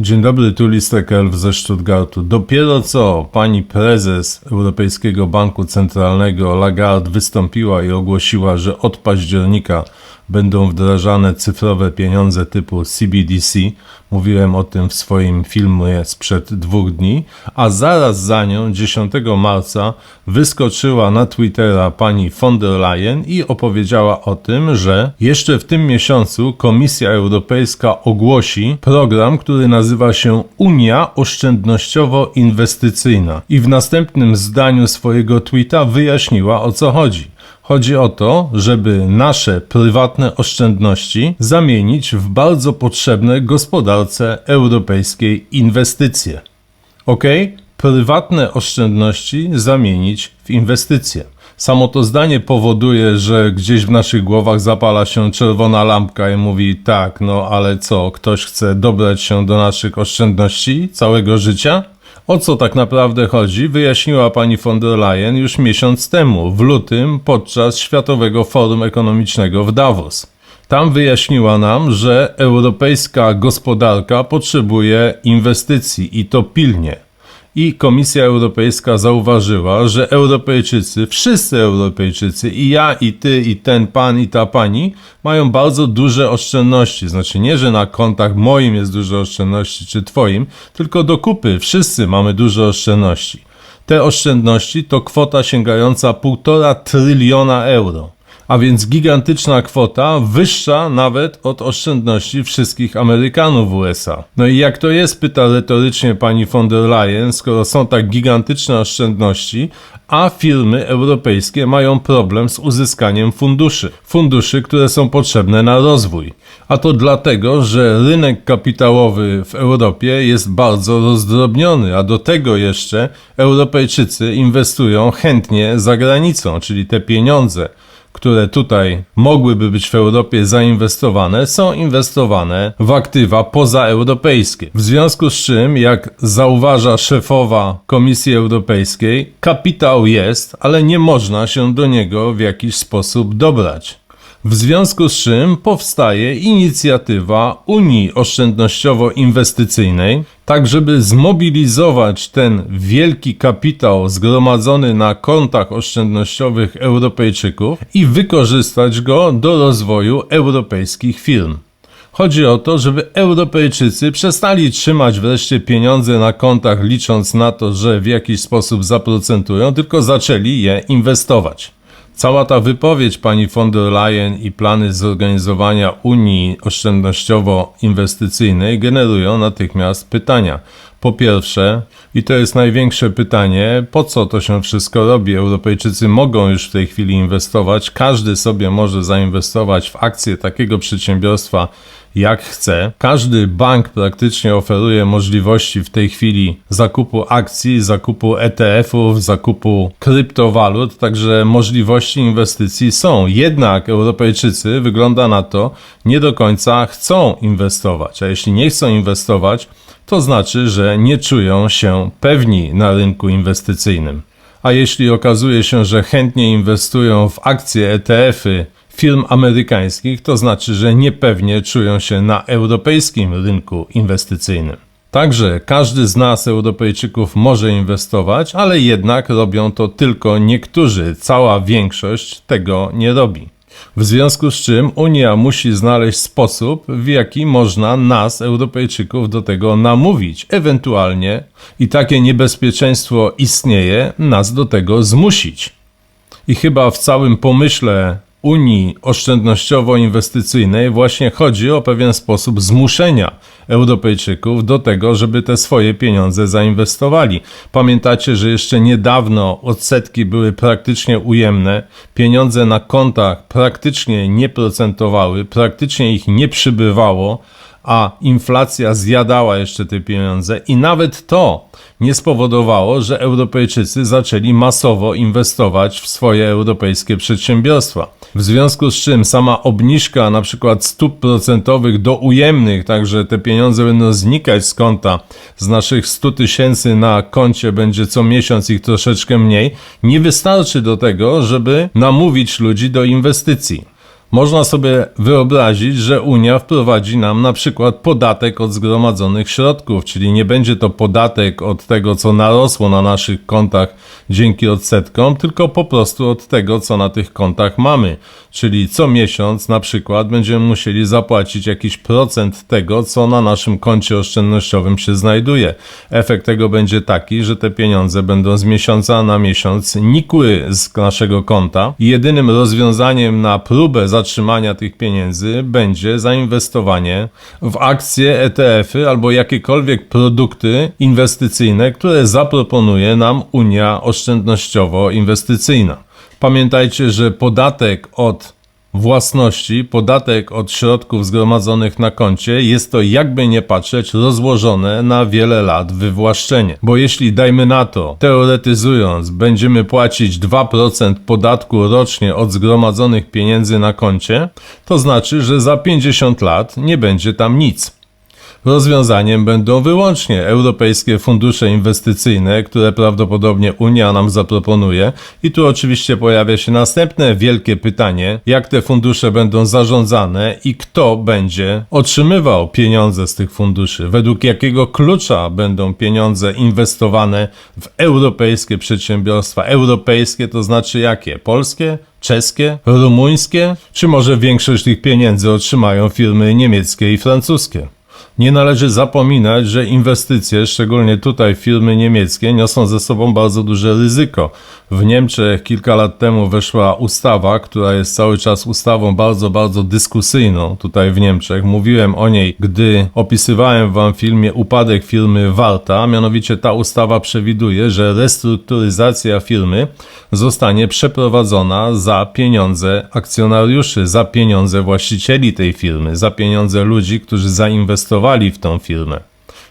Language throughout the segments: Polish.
Dzień dobry, tu Listek Elf ze Stuttgartu. Dopiero co pani prezes Europejskiego Banku Centralnego Lagarde wystąpiła i ogłosiła, że od października będą wdrażane cyfrowe pieniądze typu CBDC. Mówiłem o tym w swoim filmie sprzed dwóch dni, a zaraz za nią 10 marca wyskoczyła na Twittera pani von der Leyen i opowiedziała o tym, że jeszcze w tym miesiącu Komisja Europejska ogłosi program, który nazywa się Unia Oszczędnościowo-Inwestycyjna. I w następnym zdaniu swojego tweeta wyjaśniła o co chodzi. Chodzi o to, żeby nasze prywatne oszczędności zamienić w bardzo potrzebne gospodarce europejskiej inwestycje. Ok? Prywatne oszczędności zamienić w inwestycje. Samo to zdanie powoduje, że gdzieś w naszych głowach zapala się czerwona lampka i mówi: Tak, no ale co, ktoś chce dobrać się do naszych oszczędności całego życia? O co tak naprawdę chodzi, wyjaśniła pani von der Leyen już miesiąc temu, w lutym, podczas Światowego Forum Ekonomicznego w Davos. Tam wyjaśniła nam, że europejska gospodarka potrzebuje inwestycji i to pilnie. I Komisja Europejska zauważyła, że Europejczycy, wszyscy Europejczycy, i ja, i ty, i ten pan, i ta pani, mają bardzo duże oszczędności. Znaczy nie, że na kontach moim jest dużo oszczędności, czy twoim, tylko do kupy wszyscy mamy dużo oszczędności. Te oszczędności to kwota sięgająca 1,5 tryliona euro a więc gigantyczna kwota, wyższa nawet od oszczędności wszystkich Amerykanów w USA. No i jak to jest, pyta retorycznie pani von der Leyen, skoro są tak gigantyczne oszczędności, a firmy europejskie mają problem z uzyskaniem funduszy. Funduszy, które są potrzebne na rozwój. A to dlatego, że rynek kapitałowy w Europie jest bardzo rozdrobniony, a do tego jeszcze Europejczycy inwestują chętnie za granicą, czyli te pieniądze które tutaj mogłyby być w Europie zainwestowane, są inwestowane w aktywa pozaeuropejskie. W związku z czym, jak zauważa szefowa Komisji Europejskiej, kapitał jest, ale nie można się do niego w jakiś sposób dobrać. W związku z czym powstaje inicjatywa Unii Oszczędnościowo-Inwestycyjnej, tak żeby zmobilizować ten wielki kapitał zgromadzony na kontach oszczędnościowych Europejczyków i wykorzystać go do rozwoju europejskich firm. Chodzi o to, żeby Europejczycy przestali trzymać wreszcie pieniądze na kontach, licząc na to, że w jakiś sposób zaprocentują, tylko zaczęli je inwestować. Cała ta wypowiedź pani von der Leyen i plany zorganizowania Unii Oszczędnościowo-Inwestycyjnej generują natychmiast pytania. Po pierwsze, i to jest największe pytanie, po co to się wszystko robi? Europejczycy mogą już w tej chwili inwestować, każdy sobie może zainwestować w akcje takiego przedsiębiorstwa, jak chce. Każdy bank praktycznie oferuje możliwości w tej chwili zakupu akcji, zakupu ETF-ów, zakupu kryptowalut, także możliwości inwestycji są. Jednak Europejczycy, wygląda na to, nie do końca chcą inwestować. A jeśli nie chcą inwestować, to znaczy, że nie czują się pewni na rynku inwestycyjnym. A jeśli okazuje się, że chętnie inwestują w akcje, ETF-y firm amerykańskich, to znaczy, że niepewnie czują się na europejskim rynku inwestycyjnym. Także każdy z nas, Europejczyków, może inwestować, ale jednak robią to tylko niektórzy. Cała większość tego nie robi. W związku z czym Unia musi znaleźć sposób, w jaki można nas, Europejczyków, do tego namówić, ewentualnie, i takie niebezpieczeństwo istnieje, nas do tego zmusić. I chyba w całym pomyśle Unii Oszczędnościowo-Inwestycyjnej właśnie chodzi o pewien sposób zmuszenia Europejczyków do tego, żeby te swoje pieniądze zainwestowali. Pamiętacie, że jeszcze niedawno odsetki były praktycznie ujemne, pieniądze na kontach praktycznie nie procentowały, praktycznie ich nie przybywało, a inflacja zjadała jeszcze te pieniądze i nawet to nie spowodowało, że Europejczycy zaczęli masowo inwestować w swoje europejskie przedsiębiorstwa. W związku z czym sama obniżka na przykład stóp procentowych do ujemnych, także te pieniądze będą znikać z konta, z naszych 100 tysięcy na koncie będzie co miesiąc ich troszeczkę mniej, nie wystarczy do tego, żeby namówić ludzi do inwestycji. Można sobie wyobrazić, że Unia wprowadzi nam na przykład podatek od zgromadzonych środków, czyli nie będzie to podatek od tego, co narosło na naszych kontach dzięki odsetkom, tylko po prostu od tego, co na tych kontach mamy. Czyli co miesiąc na przykład będziemy musieli zapłacić jakiś procent tego, co na naszym koncie oszczędnościowym się znajduje. Efekt tego będzie taki, że te pieniądze będą z miesiąca na miesiąc nikły z naszego konta i jedynym rozwiązaniem na próbę zatrzymania tych pieniędzy będzie zainwestowanie w akcje, ETF-y albo jakiekolwiek produkty inwestycyjne, które zaproponuje nam Unia Oszczędnościowo-Inwestycyjna. Pamiętajcie, że podatek od własności, podatek od środków zgromadzonych na koncie jest to jakby nie patrzeć rozłożone na wiele lat wywłaszczenie. Bo jeśli dajmy na to, teoretyzując, będziemy płacić 2% podatku rocznie od zgromadzonych pieniędzy na koncie, to znaczy, że za 50 lat nie będzie tam nic. Rozwiązaniem będą wyłącznie europejskie fundusze inwestycyjne, które prawdopodobnie Unia nam zaproponuje. I tu oczywiście pojawia się następne wielkie pytanie, jak te fundusze będą zarządzane i kto będzie otrzymywał pieniądze z tych funduszy, według jakiego klucza będą pieniądze inwestowane w europejskie przedsiębiorstwa. Europejskie to znaczy jakie? Polskie? Czeskie? Rumuńskie? Czy może większość tych pieniędzy otrzymają firmy niemieckie i francuskie? Nie należy zapominać, że inwestycje, szczególnie tutaj firmy niemieckie, niosą ze sobą bardzo duże ryzyko. W Niemczech kilka lat temu weszła ustawa, która jest cały czas ustawą bardzo, bardzo dyskusyjną tutaj w Niemczech. Mówiłem o niej, gdy opisywałem wam w filmie upadek firmy Warta. Mianowicie ta ustawa przewiduje, że restrukturyzacja firmy zostanie przeprowadzona za pieniądze akcjonariuszy, za pieniądze właścicieli tej firmy, za pieniądze ludzi, którzy zainwestowali w tą firmę.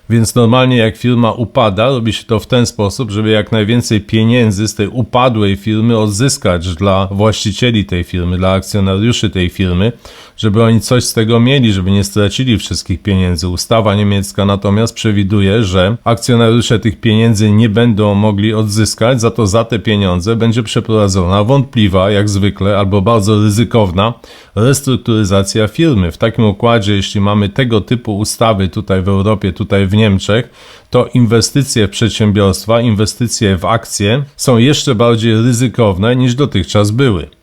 Więc normalnie jak firma upada, robi się to w ten sposób, żeby jak najwięcej pieniędzy z tej upadłej firmy odzyskać dla właścicieli tej firmy, dla akcjonariuszy tej firmy, żeby oni coś z tego mieli, żeby nie stracili wszystkich pieniędzy. Ustawa niemiecka natomiast przewiduje, że akcjonariusze tych pieniędzy nie będą mogli odzyskać, za to za te pieniądze będzie przeprowadzona wątpliwa, jak zwykle, albo bardzo ryzykowna restrukturyzacja firmy. W takim układzie, jeśli mamy tego typu ustawy tutaj w Europie, tutaj w Niemczech, to inwestycje w przedsiębiorstwa, inwestycje w akcje są jeszcze bardziej ryzykowne niż dotychczas były.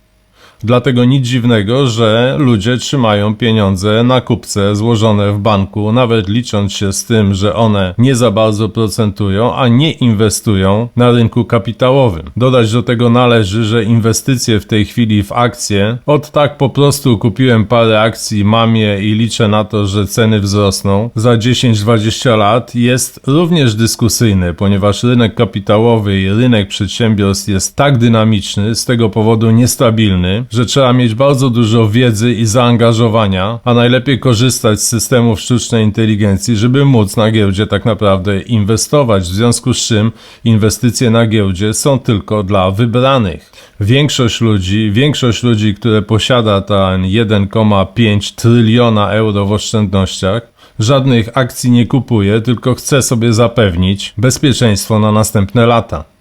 Dlatego nic dziwnego, że ludzie trzymają pieniądze na kupce złożone w banku, nawet licząc się z tym, że one nie za bardzo procentują, a nie inwestują na rynku kapitałowym. Dodać do tego należy, że inwestycje w tej chwili w akcje, od tak po prostu kupiłem parę akcji mamie i liczę na to, że ceny wzrosną za 10-20 lat, jest również dyskusyjny, ponieważ rynek kapitałowy i rynek przedsiębiorstw jest tak dynamiczny, z tego powodu niestabilny, że trzeba mieć bardzo dużo wiedzy i zaangażowania, a najlepiej korzystać z systemów sztucznej inteligencji, żeby móc na giełdzie tak naprawdę inwestować. W związku z czym inwestycje na giełdzie są tylko dla wybranych. Większość ludzi, większość ludzi, które posiada ten 1,5 tryliona euro w oszczędnościach, żadnych akcji nie kupuje, tylko chce sobie zapewnić bezpieczeństwo na następne lata.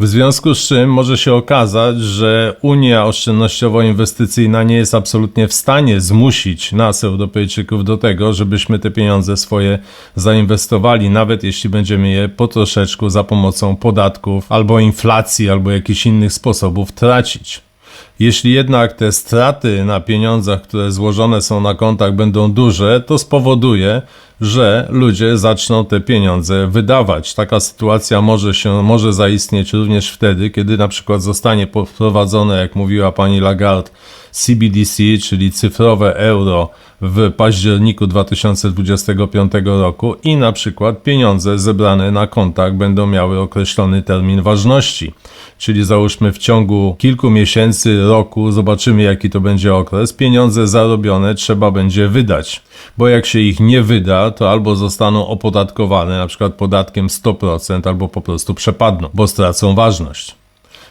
W związku z czym może się okazać, że Unia Oszczędnościowo-Inwestycyjna nie jest absolutnie w stanie zmusić nas, Europejczyków, do tego, żebyśmy te pieniądze swoje zainwestowali, nawet jeśli będziemy je po troszeczku za pomocą podatków albo inflacji, albo jakichś innych sposobów tracić. Jeśli jednak te straty na pieniądzach, które złożone są na kontach, będą duże, to spowoduje, że ludzie zaczną te pieniądze wydawać. Taka sytuacja może się, może zaistnieć również wtedy, kiedy na przykład zostanie wprowadzone, jak mówiła pani Lagarde, CBDC, czyli cyfrowe euro w październiku 2025 roku i na przykład pieniądze zebrane na kontach będą miały określony termin ważności. Czyli załóżmy w ciągu kilku miesięcy, roku, zobaczymy jaki to będzie okres, pieniądze zarobione trzeba będzie wydać. Bo jak się ich nie wyda, to albo zostaną opodatkowane na przykład podatkiem 100%, albo po prostu przepadną, bo stracą ważność.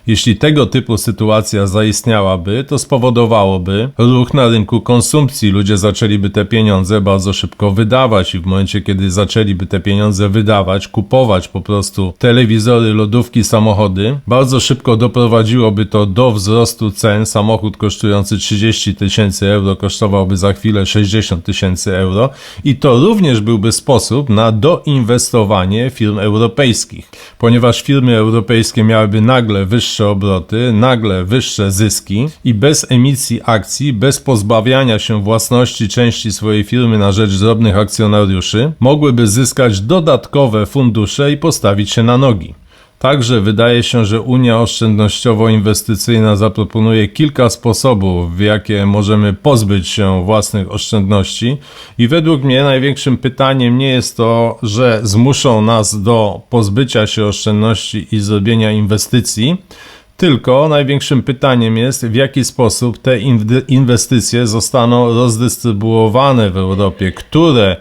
Jeśli tego typu sytuacja zaistniałaby, to spowodowałoby ruch na rynku konsumpcji. Ludzie zaczęliby te pieniądze bardzo szybko wydawać i w momencie, kiedy zaczęliby te pieniądze wydawać, kupować po prostu telewizory, lodówki, samochody, bardzo szybko doprowadziłoby to do wzrostu cen. Samochód kosztujący 30 tysięcy euro kosztowałby za chwilę 60 tysięcy euro i to również byłby sposób na doinwestowanie firm europejskich, ponieważ firmy europejskie miałyby nagle wyższe obroty, nagle wyższe zyski i bez emisji akcji, bez pozbawiania się własności części swojej firmy na rzecz drobnych akcjonariuszy, mogłyby zyskać dodatkowe fundusze i postawić się na nogi. Także wydaje się, że Unia Oszczędnościowo-Inwestycyjna zaproponuje kilka sposobów, w jakie możemy pozbyć się własnych oszczędności, i według mnie największym pytaniem nie jest to, że zmuszą nas do pozbycia się oszczędności i zrobienia inwestycji, tylko największym pytaniem jest, w jaki sposób te inw- inwestycje zostaną rozdystrybuowane w Europie, które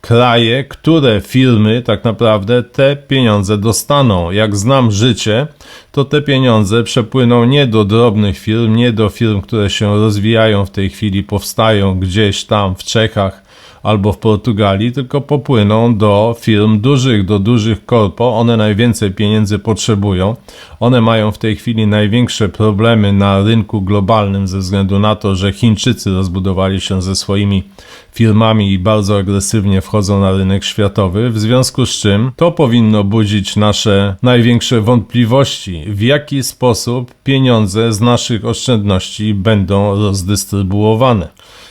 kraje, które firmy tak naprawdę te pieniądze dostaną. Jak znam życie, to te pieniądze przepłyną nie do drobnych firm, nie do firm, które się rozwijają w tej chwili, powstają gdzieś tam w Czechach albo w Portugalii, tylko popłyną do firm dużych, do dużych korpo. One najwięcej pieniędzy potrzebują. One mają w tej chwili największe problemy na rynku globalnym ze względu na to, że Chińczycy rozbudowali się ze swoimi firmami i bardzo agresywnie wchodzą na rynek światowy, w związku z czym to powinno budzić nasze największe wątpliwości, w jaki sposób pieniądze z naszych oszczędności będą rozdystrybuowane.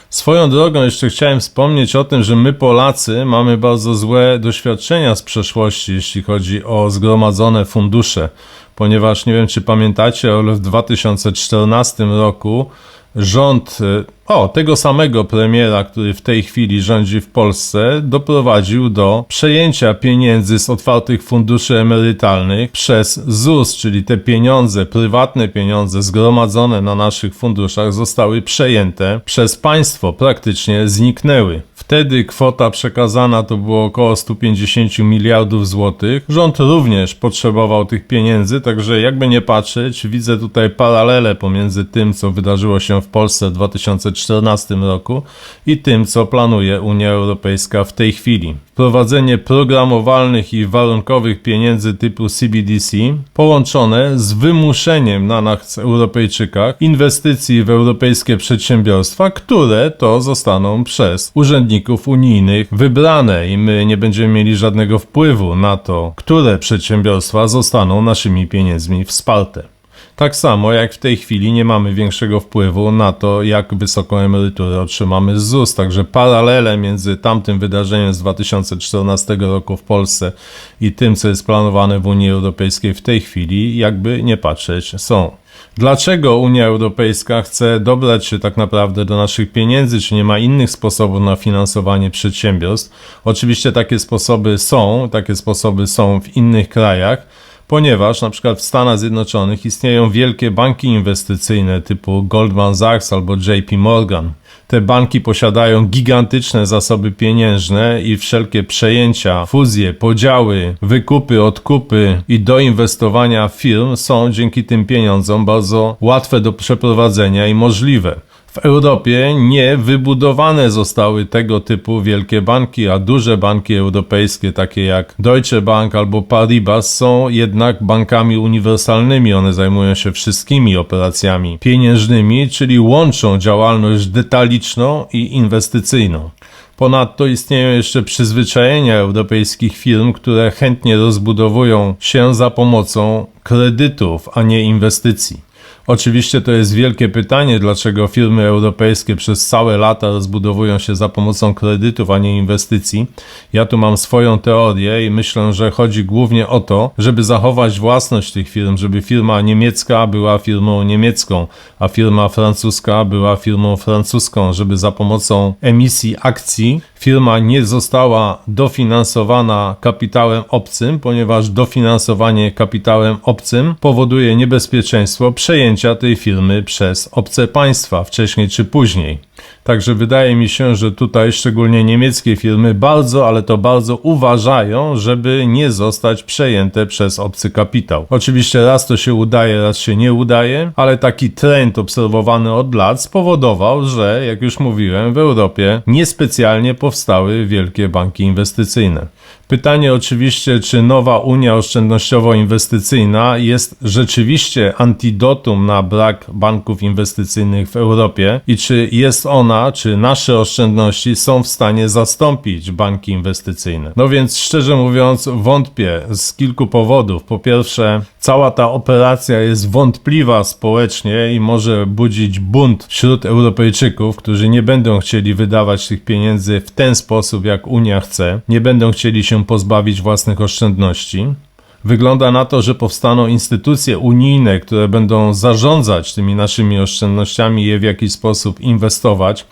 Swoją drogą jeszcze chciałem wspomnieć o tym, że my Polacy mamy bardzo złe doświadczenia z przeszłości, jeśli chodzi o zgromadzone fundusze, ponieważ nie wiem czy pamiętacie, ale w 2014 roku rząd y, o, tego samego premiera, który w tej chwili rządzi w Polsce, doprowadził do przejęcia pieniędzy z otwartych funduszy emerytalnych przez ZUS, czyli te pieniądze, prywatne pieniądze zgromadzone na naszych funduszach zostały przejęte przez państwo, praktycznie zniknęły. Wtedy kwota przekazana to było około 150 miliardów złotych. Rząd również potrzebował tych pieniędzy, także jakby nie patrzeć, widzę tutaj paralele pomiędzy tym, co wydarzyło się w Polsce w 2014 roku i tym, co planuje Unia Europejska w tej chwili. Wprowadzenie programowalnych i warunkowych pieniędzy typu CBDC połączone z wymuszeniem na nas Europejczykach inwestycji w europejskie przedsiębiorstwa, które to zostaną przez urzędników unijnych wybrane i my nie będziemy mieli żadnego wpływu na to, które przedsiębiorstwa zostaną naszymi pieniędzmi wsparte. Tak samo jak w tej chwili nie mamy większego wpływu na to, jak wysoką emeryturę otrzymamy z ZUS. Także paralele między tamtym wydarzeniem z 2014 roku w Polsce i tym, co jest planowane w Unii Europejskiej w tej chwili, jakby nie patrzeć, są. Dlaczego Unia Europejska chce dobrać się tak naprawdę do naszych pieniędzy, czy nie ma innych sposobów na finansowanie przedsiębiorstw? Oczywiście takie sposoby są, takie sposoby są w innych krajach, ponieważ na przykład w Stanach Zjednoczonych istnieją wielkie banki inwestycyjne typu Goldman Sachs albo JP Morgan. Te banki posiadają gigantyczne zasoby pieniężne i wszelkie przejęcia, fuzje, podziały, wykupy, odkupy i doinwestowania firm są dzięki tym pieniądzom bardzo łatwe do przeprowadzenia i możliwe. W Europie nie wybudowane zostały tego typu wielkie banki, a duże banki europejskie, takie jak Deutsche Bank albo Paribas, są jednak bankami uniwersalnymi. One zajmują się wszystkimi operacjami pieniężnymi, czyli łączą działalność detaliczną i inwestycyjną. Ponadto istnieją jeszcze przyzwyczajenia europejskich firm, które chętnie rozbudowują się za pomocą kredytów, a nie inwestycji. Oczywiście to jest wielkie pytanie, dlaczego firmy europejskie przez całe lata rozbudowują się za pomocą kredytów, a nie inwestycji. Ja tu mam swoją teorię i myślę, że chodzi głównie o to, żeby zachować własność tych firm, żeby firma niemiecka była firmą niemiecką, a firma francuska była firmą francuską, żeby za pomocą emisji akcji firma nie została dofinansowana kapitałem obcym, ponieważ dofinansowanie kapitałem obcym powoduje niebezpieczeństwo przejęcia tej firmy przez obce państwa wcześniej czy później. Także wydaje mi się, że tutaj szczególnie niemieckie firmy bardzo, ale to bardzo uważają, żeby nie zostać przejęte przez obcy kapitał. Oczywiście raz to się udaje, raz się nie udaje, ale taki trend obserwowany od lat spowodował, że jak już mówiłem, w Europie niespecjalnie powstały wielkie banki inwestycyjne. Pytanie oczywiście, czy nowa Unia Oszczędnościowo-Inwestycyjna jest rzeczywiście antidotum na brak banków inwestycyjnych w Europie i czy jest ona, czy nasze oszczędności są w stanie zastąpić banki inwestycyjne. No więc szczerze mówiąc wątpię z kilku powodów. Po pierwsze, cała ta operacja jest wątpliwa społecznie i może budzić bunt wśród Europejczyków, którzy nie będą chcieli wydawać tych pieniędzy w ten sposób, jak Unia chce, nie będą chcieli pozbawić własnych oszczędności. Wygląda na to, że powstaną instytucje unijne, które będą zarządzać tymi naszymi oszczędnościami i je w jakiś sposób inwestować.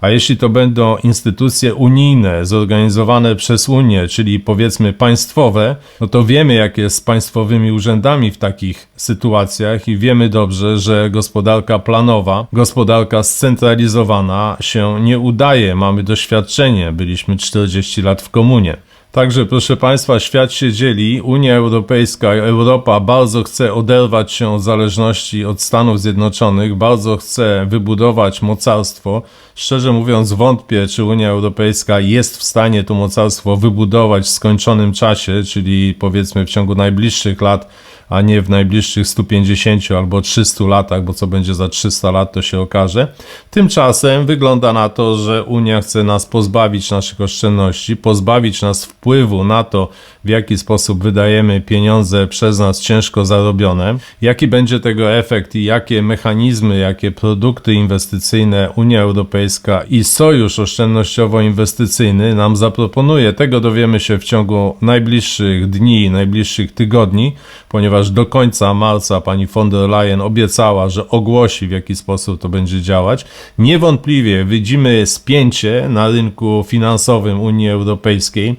A jeśli to będą instytucje unijne, zorganizowane przez Unię, czyli powiedzmy państwowe, no to wiemy, jak jest z państwowymi urzędami w takich sytuacjach i wiemy dobrze, że gospodarka planowa, gospodarka scentralizowana się nie udaje. Mamy doświadczenie, byliśmy 40 lat w komunie. Także proszę Państwa, świat się dzieli. Unia Europejska, Europa bardzo chce oderwać się od zależności od Stanów Zjednoczonych, bardzo chce wybudować mocarstwo. Szczerze mówiąc, wątpię, czy Unia Europejska jest w stanie to mocarstwo wybudować w skończonym czasie, czyli powiedzmy w ciągu najbliższych lat a nie w najbliższych 150 albo 300 latach, bo co będzie za 300 lat, to się okaże. Tymczasem wygląda na to, że Unia chce nas pozbawić naszych oszczędności, pozbawić nas wpływu na to, w jaki sposób wydajemy pieniądze przez nas ciężko zarobione, jaki będzie tego efekt i jakie mechanizmy, jakie produkty inwestycyjne Unia Europejska i Sojusz Oszczędnościowo-Inwestycyjny nam zaproponuje. Tego dowiemy się w ciągu najbliższych dni, najbliższych tygodni, ponieważ do końca marca pani von der Leyen obiecała, że ogłosi w jaki sposób to będzie działać. Niewątpliwie widzimy spięcie na rynku finansowym Unii Europejskiej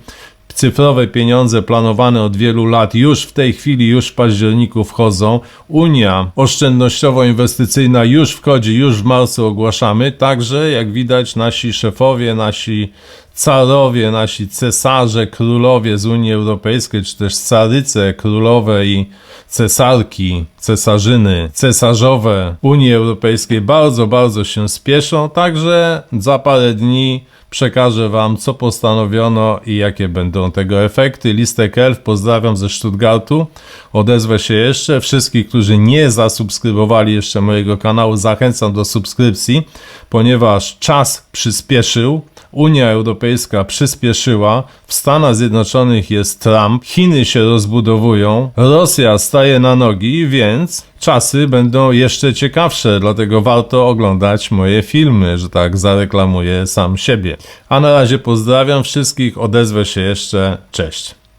cyfrowe pieniądze planowane od wielu lat już w tej chwili, już w październiku wchodzą. Unia oszczędnościowo-inwestycyjna już wchodzi, już w marcu ogłaszamy. Także, jak widać, nasi szefowie, nasi carowie, nasi cesarze, królowie z Unii Europejskiej, czy też caryce, królowe i cesarki, cesarzyny, cesarzowe Unii Europejskiej bardzo, bardzo się spieszą. Także za parę dni przekażę Wam, co postanowiono i jakie będą tego efekty. Listek Elf, pozdrawiam ze Stuttgartu. Odezwę się jeszcze. Wszystkich, którzy nie zasubskrybowali jeszcze mojego kanału, zachęcam do subskrypcji, ponieważ czas przyspieszył. Unia Europejska przyspieszyła, w Stanach Zjednoczonych jest Trump, Chiny się rozbudowują, Rosja staje na nogi, więc czasy będą jeszcze ciekawsze, dlatego warto oglądać moje filmy, że tak zareklamuję sam siebie. A na razie pozdrawiam wszystkich, odezwę się jeszcze, cześć.